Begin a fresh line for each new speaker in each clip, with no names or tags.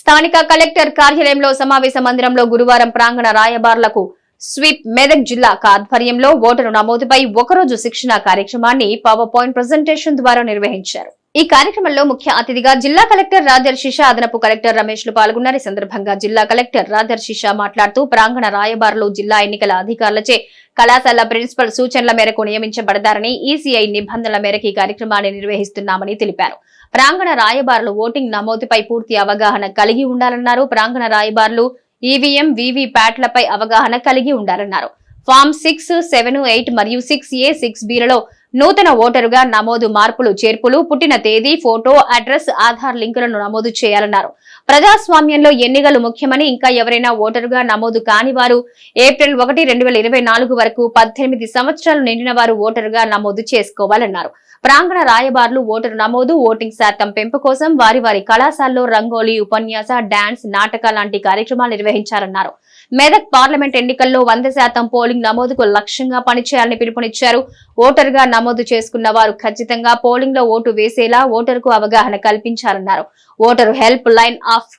స్థానిక కలెక్టర్ కార్యాలయంలో సమావేశ మందిరంలో గురువారం ప్రాంగణ రాయబారులకు స్వీప్ మెదక్ జిల్లా ఆధ్వర్యంలో ఓటరు నమోదుపై ఒకరోజు శిక్షణ కార్యక్రమాన్ని పవర్ పాయింట్ ప్రజెంటేషన్ ద్వారా నిర్వహించారు. ఈ కార్యక్రమంలో ముఖ్య అతిథిగా జిల్లా కలెక్టర్ రాజర్షిష అదనపు కలెక్టర్ రమేష్లు పాల్గొన్నారు. ఈ సందర్భంగా జిల్లా కలెక్టర్ రాజర్షిష మాట్లాడుతూ ప్రాంగణ రాయబారులు జిల్లా ఎన్నికల అధికారులచే కళాశాల ప్రిన్సిపల్ సూచనల మేరకు నియమించబడతారని ఈసీఐ నిబంధనల మేరకు ఈ కార్యక్రమాన్ని నిర్వహిస్తున్నామని తెలిపారు. ప్రాంగణ రాయబారులు ఓటింగ్ నమోదుపై పూర్తి అవగాహన కలిగి ఉండాలన్నారు. ప్రాంగణ రాయబారులు ఈవీఎం వివి ప్యాట్లపై అవగాహన కలిగి ఉండాలన్నారు. ఫామ్ సిక్స్ సెవెన్ ఎయిట్ మరియు సిక్స్ ఏ సిక్స్ బిలలో నూతన ఓటరుగా నమోదు మార్పులు చేర్పులు పుట్టిన తేదీ ఫోటో అడ్రస్ ఆధార్ లింకులను నమోదు చేయాలన్నారు. ప్రజాస్వామ్యంలో ఎన్నికలు ముఖ్యమని ఇంకా ఎవరైనా ఓటరుగా నమోదు కాని వారు ఏప్రిల్ ఒకటి రెండు వేల ఇరవై నాలుగు వరకు పద్దెనిమిది సంవత్సరాలు నిండిన వారు ఓటరుగా నమోదు చేసుకోవాలన్నారు. ప్రాంగణ రాయబారులు ఓటరు నమోదు ఓటింగ్ శాతం పెంపు కోసం వారి వారి కళాశాలలో రంగోలీ ఉపన్యాస డాన్స్ నాటక లాంటి కార్యక్రమాలు నిర్వహించారన్నారు. మెదక్ పార్లమెంట్ ఎన్నికల్లో వంద శాతం పోలింగ్ నమోదుకు లక్ష్యంగా పనిచేయాలని పిలుపునిచ్చారు. ఓటరుగా నమోదు చేసుకున్న వారు ఖచ్చితంగా పోలింగ్లో ఓటు వేసేలా ఓటరుకు అవగాహన కల్పించాలన్నారు. Voter helpline app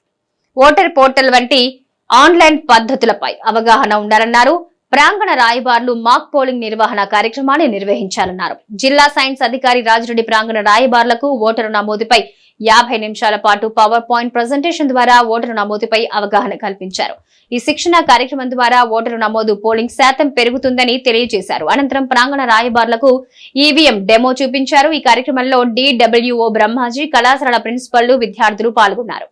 voter portal వంటి ఆన్లైన్ పద్ధతులపై అవగాహన ఉండాలన్నారు. ప్రాంగణ రాయబారులు మాక్ పోలింగ్ నిర్వహణ కార్యక్రమాన్ని నిర్వహించాలన్నారు. జిల్లా సైన్స్ అధికారి రాజిరెడ్డి ప్రాంగణ రాయబారులకు ఓటరు నమోదుపై యాభై నిమిషాల పాటు పవర్ పాయింట్ ప్రజెంటేషన్ ద్వారా ఓటరు నమోదుపై అవగాహన కల్పించారు. ఈ శిక్షణ కార్యక్రమం ద్వారా ఓటరు నమోదు పోలింగ్ శాతం పెరుగుతుందని తెలియజేశారు. అనంతరం ప్రాంగణ రాయబారులకు ఈవీఎం డెమో చూపించారు. ఈ కార్యక్రమంలో డిడబ్ల్యూఓ బ్రహ్మాజీ కళాశాల ప్రిన్సిపల్లు విద్యార్థులు పాల్గొన్నారు.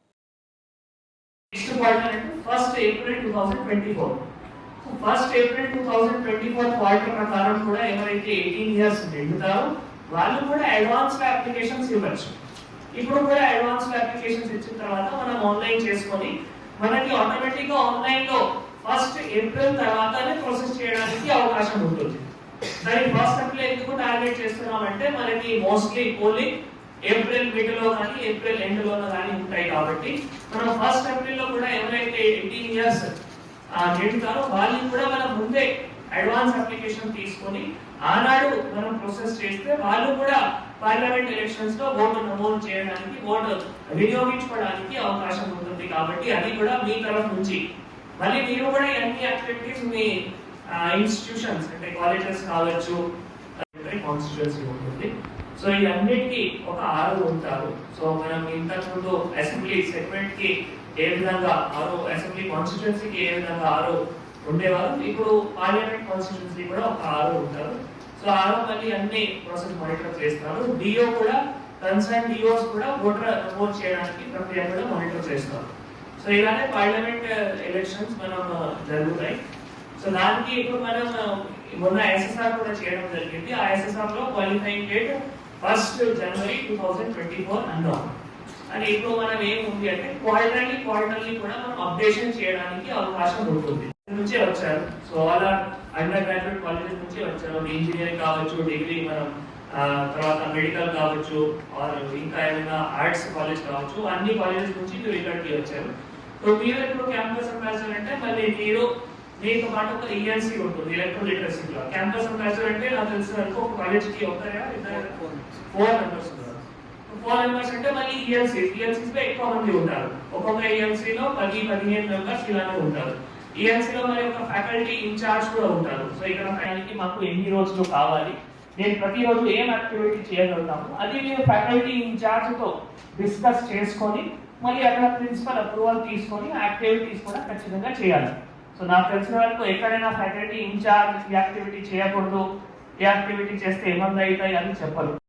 First April two thousand twenty four. First quarter ప్రకారం కూడా ఎవరైతే ఎయిటీన్ ఇయర్స్ నిండుతారో వాళ్ళు కూడా అడ్వాన్స్డ్ అప్లికేషన్స్ ఇవ్వచ్చు. ఇప్పుడు కూడా అడ్వాన్స్డ్ అప్లికేషన్స్ ఇచ్చిన తర్వాత మనం ఆన్లైన్ చేసుకొని మనకి ఆటోమేటిక్గా ఆన్లైన్లో ఫస్ట్ ఏప్రిల్ తర్వాతనే ప్రాసెస్ చేయడానికి అవకాశం ఉంటుంది. దాని ఫస్ట్ అప్లై ఎందుకు టార్గెట్ చేస్తున్నామంటే మనకి మోస్ట్లీ పోలింగ్ ఏప్రిల్ మిడిల్లో కానీ ఏప్రిల్ ఎండ్లోనో కానీ ఉంటాయి కాబట్టి మనం ఫస్ట్ ఏప్రిల్లో కూడా ఎవరైతే ఎయిటీన్ ఇయర్స్ నిండుతారో వాళ్ళని కూడా మనం ముందే అడ్వాన్స్ అప్లికేషన్ తీసుకొని ఆనాడు మనం ప్రాసెస్ చేస్తే వాళ్ళు కూడా పార్లమెంట్ ఎలక్షన్స్లో ఓటు నమోదు చేయడానికి ఓటు వినియోగించుకోవడానికి అవకాశం ఉంటుంది కాబట్టి అది కూడా మీ తరఫు నుంచి. మళ్ళీ మీరు కూడా అన్ని యాక్టివిటీస్ మీ ఇన్స్టిట్యూషన్స్ అంటే కాలేజెస్ కావచ్చు కాన్స్టిట్యున్సీ ఉంటుంది. సో ఈ అన్నిటికీ ఒక ఆరు ఉంటారు. సో మనం ఇంతకుముందు అసెంబ్లీ సెగ్మెంట్కి ఏ విధంగా ఆరు అసెంబ్లీ కాన్స్టిట్యున్సీకి ఏ విధంగా ఆరు ఉండేవారు. ఇప్పుడు పార్లమెంట్ కాన్స్టిట్యున్సీ కూడా ఒక ఆరో ఉంటారు. సో ఆరో మళ్ళీ అన్ని ప్రాసెస్ మానిటర్ చేస్తారు. డిఓ కూడా కన్సర్న్ డిఓస్ కూడా ఓటర్ నమోదు చేయడానికి ప్రక్రియ కూడా మానిటర్ చేస్తారు. సో ఇలానే పార్లమెంట్ uh, ఎలక్షన్స్ మనం uh, జరుగుతాయి. సో దానికి ఇప్పుడు మనం uh, మొన్న ఎస్ఎస్ఆర్ కూడా చేయడం జరిగింది. ఆ ఎస్ఎస్ఆర్లో qualifying date first January two thousand twenty four అన్నాం. అని ఇప్పుడు మనం ఏముంది అంటే క్వార్టర్లీ క్వార్టర్లీ కూడా మనం అప్డేషన్ చేయడానికి అవకాశం ఉంటుంది. నుంచే వచ్చారు సో వాళ్ళ అండర్ గ్రాడ్యుయేట్ కాలేజెస్ నుంచి వచ్చారు ఇంజనీరింగ్ కావచ్చు డిగ్రీ మనం ఆ, తర్వాత మెడికల్ కావచ్చు ఆర్ ఇంకా ఏమైనా ఆర్ట్స్ కాలేజ్ కావచ్చు అన్ని కాలేజెస్ నుంచి మీరు ఇక్కడికి వచ్చారు సో మీరు ఇప్పుడు క్యాంపస్ అంబాసిడర్ అంటే మళ్ళీ మీరు మీతో పాటు ఒక ఈఎన్సీ ఉంటుంది ఎలక్ట్రో లిటరసీ లో క్యాంపస్ అంబాసిడర్ అంటే నాకు తెలిసిన వరకు ఒక కాలేజ్కి ఒకరా ఇద్దరు ఫోర్ మెంబర్స్ ఉన్నారు ఫోర్ మెంబర్స్ అంటే మళ్ళీ ఈఎన్సీ ఈఎన్సీస్లో ఎక్కువ మంది ఉంటారు ఒక్కొక్క ఈఎన్సీ లో పది పదిహేను మెంబర్స్ ఇలానే ఉంటారు ఈఎన్సీలో మరి ఒక ఫ్యాకల్టీ ఇన్ఛార్జ్ కూడా ఉంటారు సో ఇక్కడ ఫ్యాకల్టీ మాకు ఎన్ని రోజులు కావాలి? నేను ప్రతిరోజు ఏం యాక్టివిటీ చేయగలుగుతాము? అది మీరు ఫ్యాకల్టీ ఇన్ఛార్జ్తో డిస్కస్ చేసుకొని మళ్ళీ అక్కడ ప్రిన్సిపల్ అప్రూవల్ తీసుకొని యాక్టివిటీస్ కూడా ఖచ్చితంగా చేయాలి. సో నాకు తెలిసిన వరకు ఎక్కడైనా ఫ్యాకల్టీ ఇన్ఛార్జ్ యాక్టివిటీ చేయకూడదు. ఏ యాక్టివిటీ చేస్తే ఇబ్బంది అవుతాయి అని చెప్పరు.